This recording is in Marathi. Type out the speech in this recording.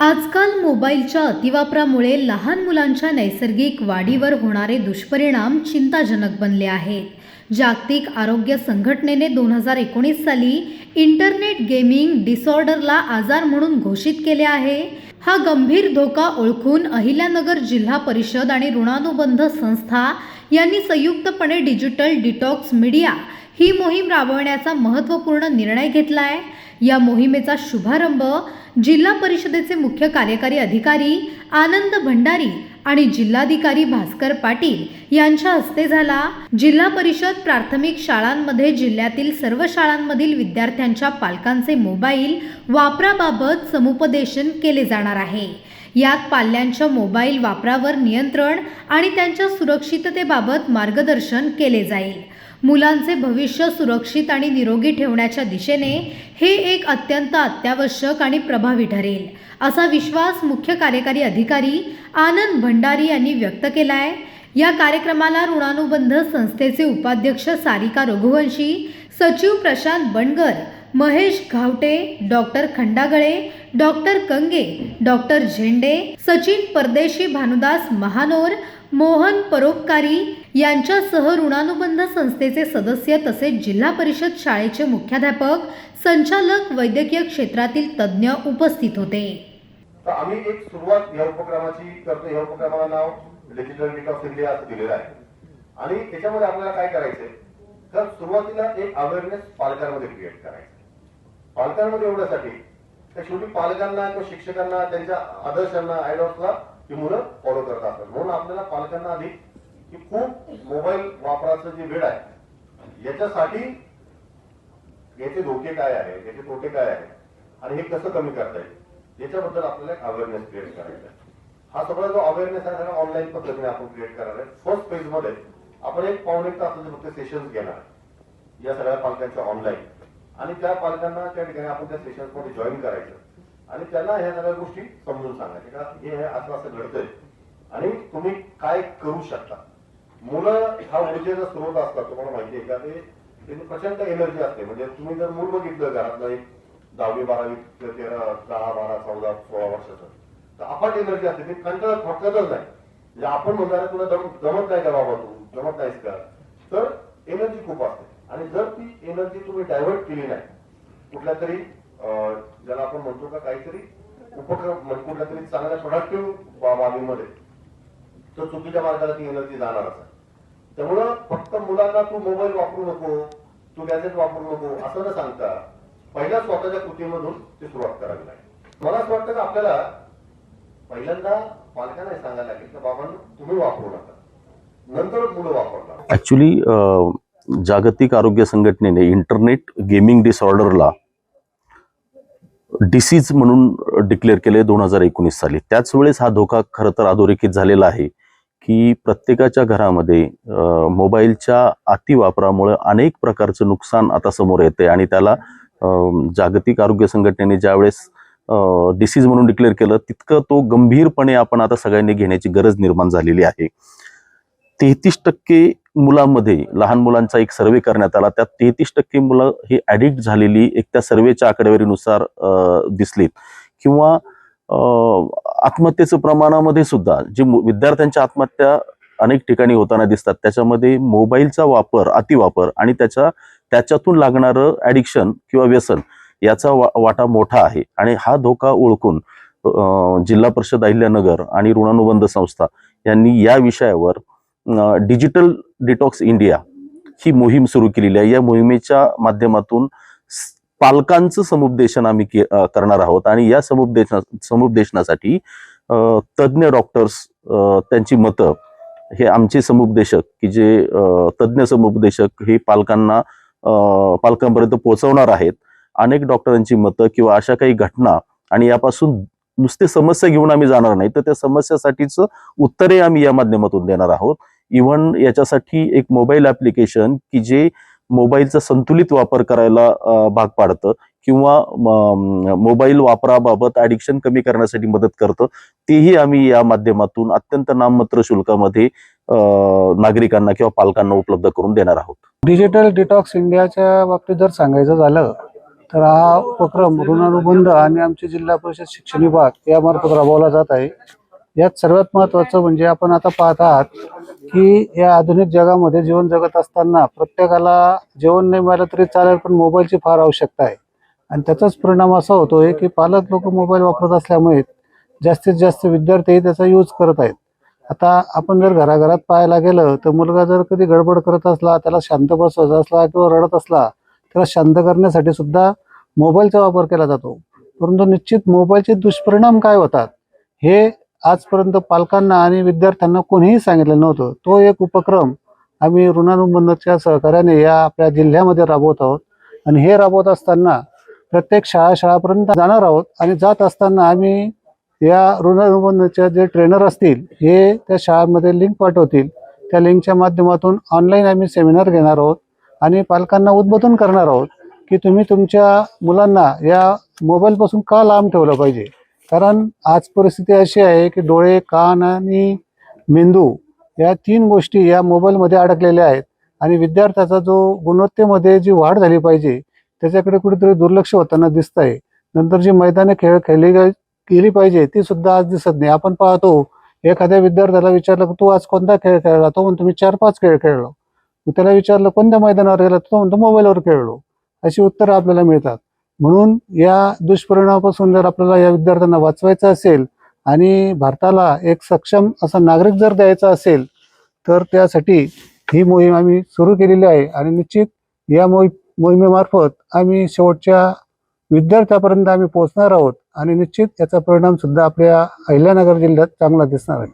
आजकाल मोबाईलच्या अतिवापरामुळे लहान मुलांच्या नैसर्गिक वाढीवर होणारे दुष्परिणाम चिंताजनक बनले आहेत. जागतिक आरोग्य संघटनेने दोन हजार एकोणीस साली इंटरनेट गेमिंग डिसऑर्डरला आजार म्हणून घोषित केले आहे. हा गंभीर धोका ओळखून अहिल्यानगर जिल्हा परिषद आणि ऋणानुबंध संस्था यांनी संयुक्तपणे डिजिटल डिटॉक्स मीडिया ही मोहीम राबवण्याचा महत्त्वपूर्ण निर्णय घेतला आहे या मोहिमेचा शुभारंभ जिल्हा परिषदेचे मुख्य कार्यकारी अधिकारी आनंद भंडारी आणि जिल्हाधिकारी भास्कर पाटील यांच्या हस्ते झाला. जिल्हा परिषद प्राथमिक शाळांमध्ये जिल्ह्यातील सर्व शाळांमधील विद्यार्थ्यांच्या पालकांचे मोबाईल वापराबाबत समुपदेशन केले जाणार आहे. यात पाल्यांच्या मोबाईल वापरावर नियंत्रण आणि त्यांच्या सुरक्षिततेबाबत मार्गदर्शन केले जाईल. मुलांचे भविष्य सुरक्षित आणि निरोगी ठेवण्याच्या दिशेने हे एक अत्यंत अत्यावश्यक आणि प्रभावी ठरेल असा विश्वास मुख्य कार्यकारी अधिकारी आनंद भंडारी यांनी व्यक्त केला आहे या कार्यक्रमाला ऋणानुबंध संस्थेचे उपाध्यक्ष सारिका रघुवंशी सचिव Prashant Bangar Mahesh Ghawate doctor Khandagale doctor Kange doctor Zende Sachin Pardeshi Bhanudas Mahanor Mohan परोपकारी यांच्यासह ऋणानुबंध संस्थेचे सदस्य तसेच जिल्हा परिषद शाळेचे मुख्याध्यापक संचालक वैद्यकीय क्षेत्रातील तज्ज्ञ उपस्थित होते. तर आम्ही एक सुरुवात या उपक्रमाची करतो. या उपक्रमाला नाव डिजिटल मीट ऑफ इंडिया असं दिलेलं आहे. आणि त्याच्यामध्ये आपल्याला काय करायचंय? तर सुरुवातीला एक अवेअरनेस पालकांमध्ये क्रिएट करायचं पालकांमध्ये एवढ्यासाठी. त्या शेवटी पालकांना किंवा शिक्षकांना त्यांच्या आदर्शांना आयडॉल्सला ही मुलं फॉलो करत असतात. म्हणून आपल्याला पालकांना आधी की खूप मोबाईल वापराचं जे वेळ आहे याच्यासाठी याचे धोके काय आहे याचे तोटे काय आहे आणि हे कसं कमी करता येईल याच्याबद्दल आपल्याला एक अवेअरनेस क्रिएट करायचा आहे. हा सगळा जो अवेअरनेस आहे सगळा ऑनलाईन पद्धतीने आपण क्रिएट करणार आहे. फर्स्ट फेजमध्ये आपण एक पाऊण एक तासाचे फक्त सेशन्स घेणार या सगळ्या पालकांच्या ऑनलाईन आणि त्या पालकांना त्या ठिकाणी आपण त्या सेशन्समध्ये जॉईन करायचं. आणि त्यांना ह्या सगळ्या गोष्टी समजून सांगायच्या. का हे हे असं असं घडतंय. आणि तुम्ही काय करू शकता? मुलं हा ऊर्जेचा स्रोत असतात तुम्हाला माहिती आहे. का ते प्रचंड एनर्जी असते. म्हणजे तुम्ही जर मूल बघितलं घरातलं एक दहावी बारावी तेरा दहा बारा चौदा सोळा वर्षाचं तर आपण एनर्जी असते. ते कंटाळत फटकतच नाही. म्हणजे आपण म्हणणार तुला जमत नाही का बाबा तू? जमत नाहीस का? तर एनर्जी खूप असते. आणि जर ती एनर्जी तुम्ही डायव्हर्ट केली नाही कुठल्या तरी ज्याला आपण म्हणतो का काहीतरी उपक्रम म्हणजे कुठल्या तरी चांगल्या प्रोडक्टिव्ह बाबीमध्ये तर चुकीच्या मार्गाला ती एनर्जी जाणारच आहे. त्यामुळं फक्त मुलांना तू मोबाईल वापरू नको तू गॅजेट वापरू नको असं न सांगता पहिल्या स्वतःच्या कृतीमधून ती सुरुवात करावी लागेल. मला असं वाटतं की आपल्याला पहिल्यांदा पालकांना सांगायला लागेल की बाबांना तुम्ही वापरू नका. नंतर मुलं वापरणार. ऍक्च्युली जागतिक आरोग्य संघटनेने इंटरनेट गेमिंग डिसऑर्डरला डिसीज म्हणून डिक्लेअर केले दोन हजार एकोणीस साली. त्याच वेळेस हा धोका खरं तर अधोरेखित झालेला आहे की प्रत्येकाच्या घरामध्ये मोबाईलच्या अतिवापरामुळे अनेक प्रकारचं नुकसान आता समोर येते आणि त्याला जागतिक आरोग्य संघटनेने ज्यावेळेस डिसीज म्हणून डिक्लेअर केलं तितकं तो गंभीरपणे आपण आता सगळ्यांनी घेण्याची गरज निर्माण झालेली आहे. तेहतीस टक्के मुलांमध्ये लहान मुलांचा एक सर्वे करण्यात आला. त्यात तेहतीस टक्के मुलं ही ॲडिक्ट झालेली एक त्या सर्वेच्या आकडेवारीनुसार दिसलीत. किंवा आत्महत्येचं प्रमाणामध्ये सुद्धा जे विद्यार्थ्यांच्या आत्महत्या अनेक ठिकाणी होताना दिसतात. त्याच्यामध्ये मोबाईलचा वापर अतिवापर आणि त्याच्या त्याच्यातून लागणारं ॲडिक्शन किंवा व्यसन याचा वा- वाटा मोठा आहे. आणि हा धोका ओळखून जिल्हा परिषद अहिल्यानगर आणि ऋणानुबंध संस्था यांनी या विषयावर डिजिटल डिटॉक्स इंडिया ही मोहीम सुरू केलेली आहे. या मोहिमेच्या माध्यमातून पालकांचं समुपदेशन आम्ही करणार आहोत आणि या समुपदेशना समुपदेशनासाठी तज्ज्ञ डॉक्टर्स अ, त्यांची मतं हे आमचे समुपदेशक की जे तज्ज्ञ समुपदेशक हे पालकांना पालकांपर्यंत पोहोचवणार आहेत. अनेक डॉक्टरांची मतं किंवा अशा काही घटना आणि यापासून नुसते समस्या घेऊन आम्ही जाणार नाही तर त्या समस्यासाठीचं उत्तरे आम्ही या माध्यमातून देणार आहोत. इव्हन याच्यासाठी एक मोबाईल ऍप्लिकेशन की जे मोबाईलचा संतुलित वापर करायला भाग पाडतं किंवा मोबाईल वापराबाबत ऍडिक्शन कमी करण्यासाठी मदत करतं. तेही आम्ही या माध्यमातून अत्यंत नाममात्र शुल्कामध्ये नागरिकांना किंवा पालकांना उपलब्ध करून देणार आहोत. डिजिटल डिटॉक्स इंडियाच्या बाबतीत जर सांगायचं झालं तर हा उपक्रम ऋणानुबंध आणि आमचे जिल्हा परिषद शिक्षण विभाग यामार्फत राबवला जात आहे. यात सर्वात महत्त्वाचं म्हणजे आपण आता पाहत आहात की या आधुनिक जगामध्ये जीवन जगत असताना प्रत्येकाला जेवण नाही मिळालं तरी चालेल पण मोबाईलची फार आवश्यकता आहे. आणि त्याचाच परिणाम असा होतोय की पालक लोक मोबाईल वापरत असल्यामुळे जास्तीत जास्त विद्यार्थीही त्याचा यूज करत आहेत. आता आपण जर घराघरात पाहायला गेलं तर मुलगा जर कधी गडबड करत असला त्याला शांत बसवायचा असला किंवा रडत असला त्याला शांत करण्यासाठी सुद्धा मोबाईलचा वापर केला जातो. परंतु निश्चित मोबाईलचे दुष्परिणाम काय होतात? हे आजपर्यंत पालकांना आणि विद्यार्थ्यांना कोणीही सांगितलं नव्हतं. तो एक उपक्रम आम्ही ऋणानुबंधच्या सहकार्याने या आपल्या जिल्ह्यामध्ये राबवत आहोत. आणि हे राबवत असताना प्रत्येक शाळा शाळापर्यंत जाणार आहोत आणि जात असताना आम्ही या ऋणानुबंधचे जे ट्रेनर असतील हे त्या शाळांमध्ये लिंक पाठवतील. त्या लिंकच्या माध्यमातून ऑनलाईन आम्ही सेमिनार घेणार आहोत आणि पालकांना उद्बोधन करणार आहोत की तुम्ही तुमच्या मुलांना या मोबाईलपासून का लांब ठेवलं पाहिजे? कारण आज परिस्थिती अशी आहे की डोळे कान आणि मेंदू या तीन गोष्टी या मोबाईलमध्ये अडकलेल्या आहेत. आणि विद्यार्थ्याचा जो गुणवत्तेमध्ये जी वाढ झाली पाहिजे त्याच्याकडे कुठेतरी दुर्लक्ष होताना दिसत आहे नंतर जी मैदानी खेळ खेळली गे- केली पाहिजे ती सुद्धा आज दिसत नाही. आपण पाहतो एखाद्या विद्यार्थ्याला विचारलं की तू आज कोणता खेळ खेळला? तो म्हणतो मी चार पाच खेळ खेळलो. त्याला विचारलं कोणत्या मैदानावर गेला? तो म्हणतो मोबाईलवर खेळलो. अशी उत्तरं आपल्याला मिळतात. म्हणून या दुष्परिणामापासून जर आपल्याला या विद्यार्थ्यांना वाचवायचं असेल आणि भारताला एक सक्षम असा नागरिक जर द्यायचा असेल तर त्यासाठी ही मोहीम आम्ही सुरू केलेली आहे. आणि निश्चित या मोहिमेमार्फत आम्ही शेवटच्या विद्यार्थ्यापर्यंत आम्ही पोहोचणार आहोत आणि निश्चित याचा परिणाम सुद्धा आपल्या अहिल्यानगर जिल्ह्यात चांगला दिसणार आहे.